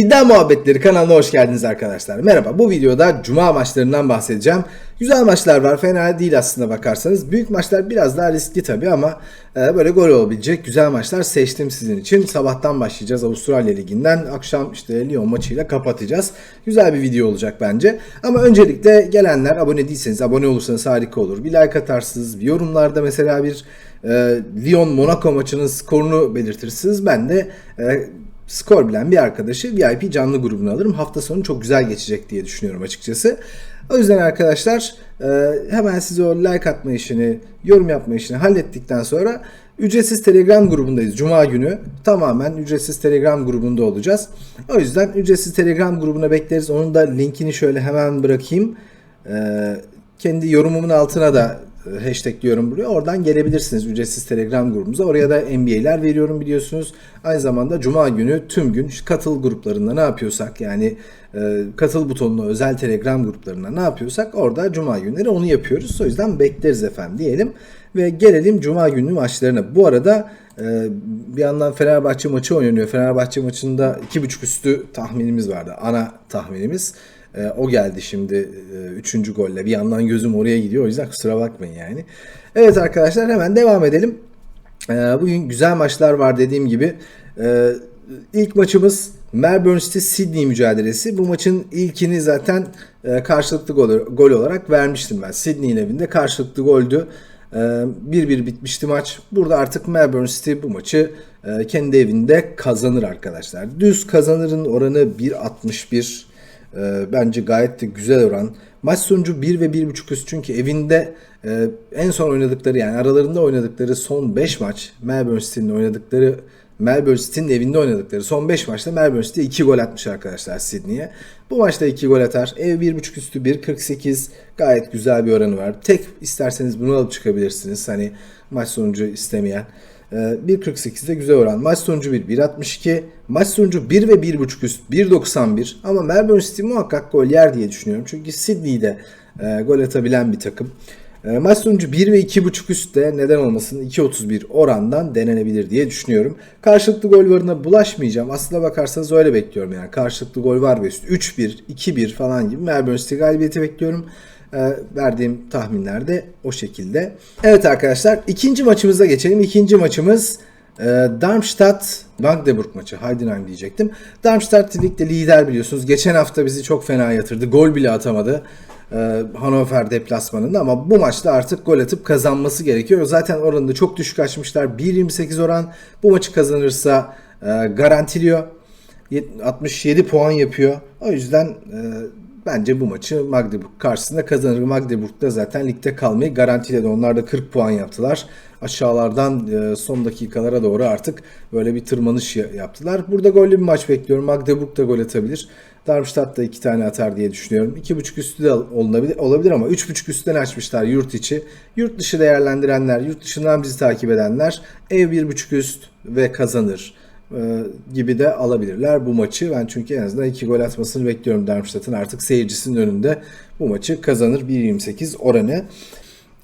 İddia Muhabbetleri kanalına hoş geldiniz arkadaşlar. Merhaba bu videoda cuma maçlarından bahsedeceğim. Güzel maçlar var fena değil aslında bakarsanız. Büyük maçlar biraz daha riskli tabii ama e, böyle gol olabilecek güzel maçlar seçtim sizin için. Sabahtan başlayacağız Avustralya Ligi'nden. Akşam işte Lyon maçıyla kapatacağız. Güzel bir video olacak bence. Ama öncelikle gelenler abone değilseniz abone olursanız harika olur. Bir like atarsınız. Bir yorumlarda mesela bir e, Lyon Monaco maçının skorunu belirtirsiniz. Ben de e, skor bilen bir arkadaşı VIP canlı grubuna alırım. Hafta sonu çok güzel geçecek diye düşünüyorum açıkçası. O yüzden arkadaşlar e, hemen size o like atma işini, yorum yapma işini hallettikten sonra ücretsiz Telegram grubundayız. Cuma günü tamamen ücretsiz Telegram grubunda olacağız. O yüzden ücretsiz Telegram grubuna bekleriz. Onun da linkini şöyle hemen bırakayım. E, kendi yorumumun altına da e, hashtaglıyorum buraya. Oradan gelebilirsiniz ücretsiz Telegram grubumuza. Oraya da NBA'ler veriyorum biliyorsunuz. Aynı zamanda Cuma günü tüm gün katıl gruplarında ne yapıyorsak yani e, katıl butonuna özel Telegram gruplarında ne yapıyorsak orada Cuma günleri onu yapıyoruz. O yüzden bekleriz efendim diyelim. Ve gelelim Cuma günü maçlarına. Bu arada e, bir yandan Fenerbahçe maçı oynanıyor. Fenerbahçe maçında 2.5 üstü tahminimiz vardı. Ana tahminimiz. E, o geldi şimdi 3. E, golle. Bir yandan gözüm oraya gidiyor. O yüzden kusura bakmayın yani. Evet arkadaşlar hemen devam edelim. E, bugün güzel maçlar var dediğim gibi. E, ilk maçımız Melbourne City Sydney mücadelesi. Bu maçın ilkini zaten e, karşılıklı gol, gol olarak vermiştim ben. Sydney'in evinde karşılıklı goldü. 1-1 bitmişti maç. Burada artık Melbourne City bu maçı kendi evinde kazanır arkadaşlar. Düz kazanırın oranı 1.61. E, bence gayet de güzel oran. Maç sonucu 1 ve 1.5 üst çünkü evinde e, en son oynadıkları yani aralarında oynadıkları son 5 maç Melbourne City'nin oynadıkları Melbourne City'nin evinde oynadıkları son 5 maçta Melbourne City 2 gol atmış arkadaşlar Sydney'e. Bu maçta 2 gol atar. Ev 1.5 üstü 1.48 gayet güzel bir oranı var. Tek isterseniz bunu alıp çıkabilirsiniz. Hani maç sonucu istemeyen. 1.48'de ee, güzel oran. Maç sonucu 1, 1.62. Maç sonucu 1 ve 1.5 üst 1.91. Ama Melbourne City muhakkak gol yer diye düşünüyorum. Çünkü Sydney'de e, gol atabilen bir takım. E, maç sonucu 1 ve 2.5 üstte neden olmasın 2.31 orandan denenebilir diye düşünüyorum. Karşılıklı gol varına bulaşmayacağım. Aslına bakarsanız öyle bekliyorum yani. Karşılıklı gol var ve üst 3-1, 2-1 falan gibi Melbourne City galibiyeti bekliyorum. E, verdiğim tahminler de o şekilde. Evet arkadaşlar ikinci maçımıza geçelim. İkinci maçımız e, Darmstadt Magdeburg maçı. Heidenheim diyecektim. Darmstadt ligde lider biliyorsunuz. Geçen hafta bizi çok fena yatırdı. Gol bile atamadı. E, Hannover deplasmanında ama bu maçta artık gol atıp kazanması gerekiyor. Zaten oranında çok düşük açmışlar. 1.28 oran. Bu maçı kazanırsa e, garantiliyor. 67 puan yapıyor. O yüzden e, bence bu maçı Magdeburg karşısında kazanır. Magdeburg da zaten ligde kalmayı garantiledi. Onlar da 40 puan yaptılar. Aşağılardan e, son dakikalara doğru artık böyle bir tırmanış yaptılar. Burada gollü bir maç bekliyorum. Magdeburg da gol atabilir. Darmstadt da 2 tane atar diye düşünüyorum. 2.5 üstü de olabilir, olabilir ama 3.5 üstten açmışlar yurt içi. Yurt dışı değerlendirenler, yurt dışından bizi takip edenler ev 1.5 üst ve kazanır gibi de alabilirler bu maçı. Ben çünkü en azından 2 gol atmasını bekliyorum Darmstadt'ın artık seyircisinin önünde bu maçı kazanır 1.28 oranı.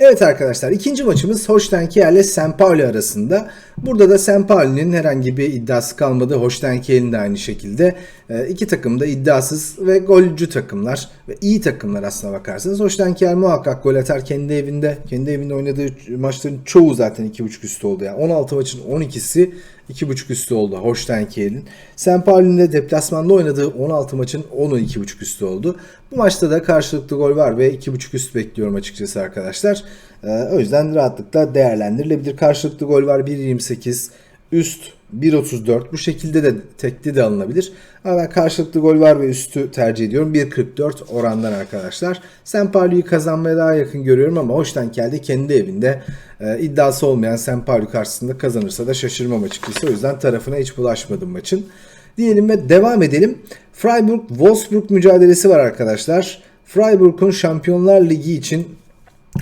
Evet arkadaşlar ikinci maçımız Holstein ile St. Pauli arasında. Burada da St. Pauli'nin herhangi bir iddiası kalmadı. Holstein de aynı şekilde. E, iki takım da iddiasız ve golcü takımlar ve iyi takımlar aslına bakarsanız. Holstein Kiel muhakkak gol atar kendi evinde. Kendi evinde oynadığı maçların çoğu zaten 2.5 üstü oldu. Yani 16 maçın 12'si 2.5 üstü oldu Holstein Kiel'in. St. Pauli'nin de deplasmanda oynadığı 16 maçın 10'u 2.5 üstü oldu. Bu maçta da karşılıklı gol var ve 2.5 üst bekliyorum açıkçası arkadaşlar. Ee, o yüzden rahatlıkla değerlendirilebilir. Karşılıklı gol var 1.28 üst 1.34 bu şekilde de tekli de alınabilir. Ama ben karşılıklı gol var ve üstü tercih ediyorum. 1.44 orandan arkadaşlar. Sempali'yi kazanmaya daha yakın görüyorum ama Hoştenkel'de kendi evinde e, iddiası olmayan Sempali karşısında kazanırsa da şaşırmam açıkçası. O yüzden tarafına hiç bulaşmadım maçın. Diyelim ve devam edelim. Freiburg-Wolfsburg mücadelesi var arkadaşlar. Freiburg'un Şampiyonlar Ligi için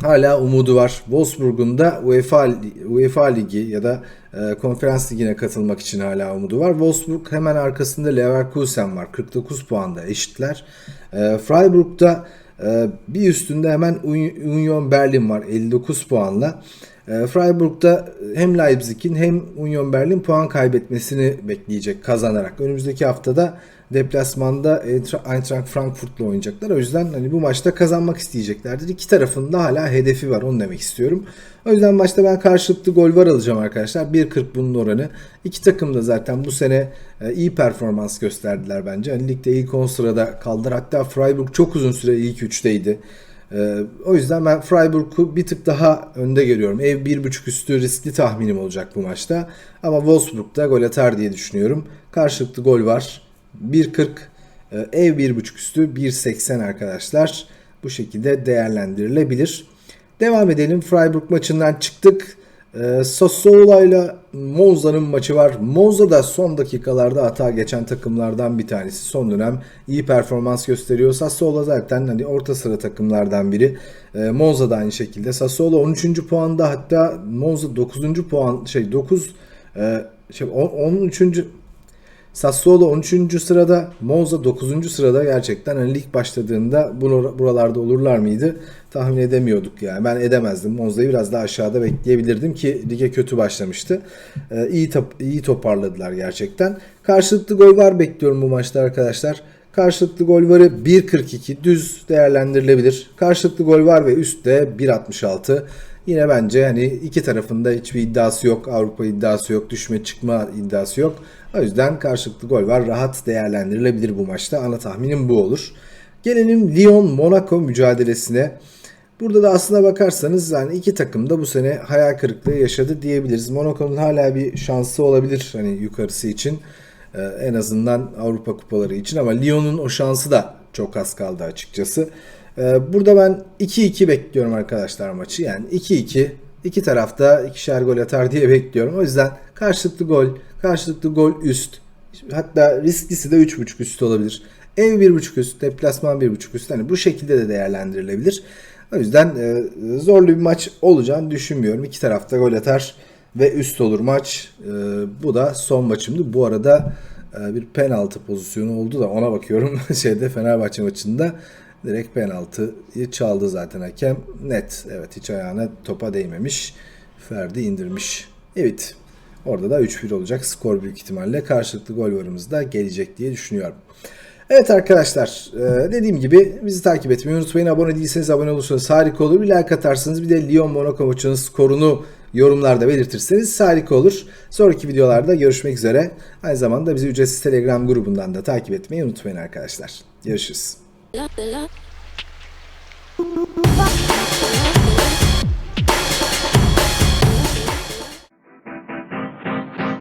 hala umudu var. Wolfsburg'un da UEFA, UEFA Ligi ya da e, Konferans Ligi'ne katılmak için hala umudu var. Wolfsburg hemen arkasında Leverkusen var. 49 puanda eşitler. E, Freiburg'da e, bir üstünde hemen Union Berlin var 59 puanla. E, Freiburg'da hem Leipzig'in hem Union Berlin puan kaybetmesini bekleyecek kazanarak. Önümüzdeki haftada deplasmanda Eintracht Frankfurt'la oynayacaklar. O yüzden hani bu maçta kazanmak isteyeceklerdir. İki tarafın da hala hedefi var onu demek istiyorum. O yüzden maçta ben karşılıklı gol var alacağım arkadaşlar. 1.40 bunun oranı. İki takım da zaten bu sene e, iyi performans gösterdiler bence. Hani ligde ilk 10 sırada kaldılar. Hatta Freiburg çok uzun süre ilk 3'teydi. Ee, o yüzden ben Freiburg'u bir tık daha önde görüyorum. Ev 1.5 üstü riskli tahminim olacak bu maçta. Ama Wolfsburg'da gol atar diye düşünüyorum. Karşılıklı gol var. 1.40 e, ev 1.5 üstü 1.80 arkadaşlar. Bu şekilde değerlendirilebilir. Devam edelim. Freiburg maçından çıktık. Ee, Sassuolo ile Monza'nın maçı var. Monza da son dakikalarda hata geçen takımlardan bir tanesi. Son dönem iyi performans gösteriyor. Sassuolo zaten hani orta sıra takımlardan biri. Ee, Monza da aynı şekilde. Sassuolo 13. puanda hatta Monza 9. puan şey 9 e, şey 10, 13. Sassuolo 13. sırada, Monza 9. sırada gerçekten hani lig başladığında bunu buralarda olurlar mıydı? Tahmin edemiyorduk yani. Ben edemezdim. Monza'yı biraz daha aşağıda bekleyebilirdim ki lige kötü başlamıştı. Ee, iyi top, iyi toparladılar gerçekten. Karşılıklı gol var bekliyorum bu maçta arkadaşlar. Karşılıklı gol varı 1.42 düz değerlendirilebilir. Karşılıklı gol var ve üstte 1.66. Yine bence hani iki tarafında hiçbir iddiası yok. Avrupa iddiası yok. Düşme çıkma iddiası yok. O yüzden karşılıklı gol var. Rahat değerlendirilebilir bu maçta. Ana tahminim bu olur. Gelelim Lyon-Monaco mücadelesine. Burada da aslına bakarsanız yani iki takım da bu sene hayal kırıklığı yaşadı diyebiliriz. Monaco'nun hala bir şansı olabilir hani yukarısı için. Ee, en azından Avrupa kupaları için ama Lyon'un o şansı da çok az kaldı açıkçası. Ee, burada ben 2-2 bekliyorum arkadaşlar maçı. Yani 2-2 iki tarafta ikişer gol atar diye bekliyorum. O yüzden karşılıklı gol, karşılıklı gol üst. Hatta risklisi de 3.5 üst olabilir. Ev 1.5 üst, deplasman 1.5 üst. Hani bu şekilde de değerlendirilebilir. O yüzden e, zorlu bir maç olacağını düşünmüyorum. İki tarafta gol atar ve üst olur maç. E, bu da son maçımdı. Bu arada e, bir penaltı pozisyonu oldu da ona bakıyorum şeyde Fenerbahçe maçında. Direkt penaltıyı çaldı zaten hakem. Net. Evet hiç ayağına topa değmemiş. Ferdi indirmiş. Evet. Orada da 3-1 olacak skor büyük ihtimalle. Karşılıklı gol varımız da gelecek diye düşünüyorum. Evet arkadaşlar e, dediğim gibi bizi takip etmeyi unutmayın. Abone değilseniz abone olursanız harika olur. Bir like atarsınız. Bir de Lyon Monaco maçının skorunu yorumlarda belirtirseniz harika olur. Sonraki videolarda görüşmek üzere. Aynı zamanda bizi ücretsiz Telegram grubundan da takip etmeyi unutmayın arkadaşlar. Görüşürüz. Lá, lá, lá.